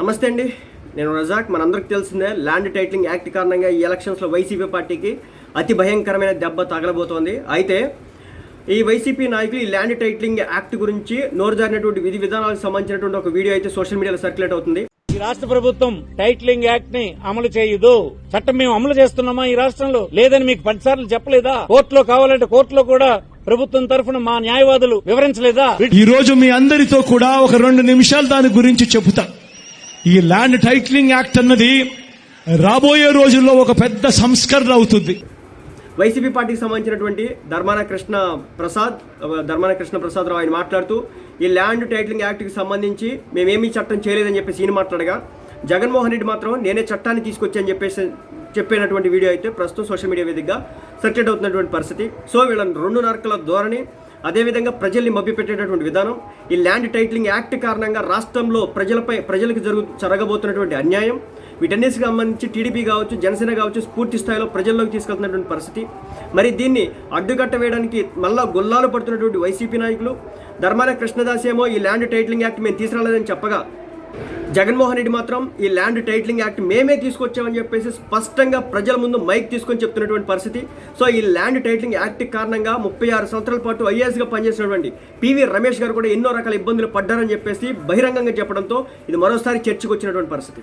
నమస్తే అండి. నేను రజాక్. మనందరికి తెలిసిందే ల్యాండ్ టైటిలింగ్ యాక్ట్ కారణంగా ఈ ఎలక్షన్స్లో వైసీపీ పార్టీకి అతి భయంకరమైన దెబ్బ తగలబోతోంది. అయితే ఈ వైసీపీ నాయకులు ఈ ల్యాండ్ టైటిలింగ్ యాక్ట్ గురించి నోరు జారినటువంటి విధి విధానాలకు సంబంధించినటువంటి ఒక వీడియో అయితే సోషల్ మీడియాలో సర్క్యులేట్ అవుతుంది. ఈ రాష్ట్ర ప్రభుత్వం టైటిలింగ్ యాక్ట్ని అమలు చేయదు. చట్టం మేము అమలు చేస్తున్నామా ఈ రాష్ట్రంలో? లేదని మీకు పదిసార్లు చెప్పలేదా? కోర్టులో కావాలంటే కోర్టులో కూడా ప్రభుత్వం తరఫున మా న్యాయవాదులు వివరించలేదా? ఈ రోజు మీ అందరితో కూడా ఒక రెండు నిమిషాలు దాని గురించి చెబుతా. ఈ ల్యాండ్ టైటిలింగ్ యాక్ట్ అన్నది రాబోయే రోజుల్లో ఒక పెద్ద సంస్కరణ అవుతుంది. వైసీపీ పార్టీకి సంబంధించినటువంటి ధర్మాన కృష్ణ ప్రసాద్ ధర్మాన కృష్ణ ప్రసాద్ రావు ఆయన మాట్లాడుతూ ఈ ల్యాండ్ టైటిలింగ్ యాక్ట్కి సంబంధించి మేమేమీ చట్టం చేయలేదని చెప్పేసి ఈయన మాట్లాడగా జగన్మోహన్ రెడ్డి మాత్రం నేనే చట్టాన్ని తీసుకొచ్చాని చెప్పేసి చెప్పినటువంటి వీడియో అయితే ప్రస్తుతం సోషల్ మీడియా వేదికగా సర్క్యులేట్ అవుతున్నటువంటి పరిస్థితి. సో వీళ్ళ రెండు నరకల ధోరణి అదేవిధంగా ప్రజల్ని మభ్యపెట్టేటటువంటి విధానం ఈ ల్యాండ్ టైటిలింగ్ యాక్ట్ కారణంగా రాష్ట్రంలో ప్రజలపై ప్రజలకు జరుగు జరగబోతున్నటువంటి అన్యాయం వీటన్నిటికి సంబంధించి టీడీపీ కావచ్చు జనసేన కావచ్చు పూర్తి స్థాయిలో ప్రజల్లోకి తీసుకెళ్తున్నటువంటి పరిస్థితి. మరి దీన్ని అడ్డుకట్ట వేయడానికి మళ్ళా గొల్లాలు పడుతున్నటువంటి వైసీపీ నాయకులు ధర్మాన కృష్ణదాస్ ఏమో ఈ ల్యాండ్ టైటిలింగ్ యాక్ట్ మేము తీసుకురాలేదని చెప్పగా జగన్మోహన్ రెడ్డి మాత్రం ఈ ల్యాండ్ టైటిలింగ్ యాక్ట్ మేమే తీసుకొచ్చామని చెప్పేసి స్పష్టంగా ప్రజల ముందు మైక్ తీసుకొని చెప్తున్నటువంటి పరిస్థితి. సో ఈ ల్యాండ్ టైటిలింగ్ యాక్ట్ కారణంగా ముప్పై ఆరు సంవత్సరాల పాటు ఐఏఎస్గా పనిచేసినటువంటి పివి రమేష్ గారు కూడా ఎన్నో రకాల ఇబ్బందులు పడ్డారని చెప్పేసి బహిరంగంగా చెప్పడంతో ఇది మరోసారి చర్చకు వచ్చినటువంటి పరిస్థితి.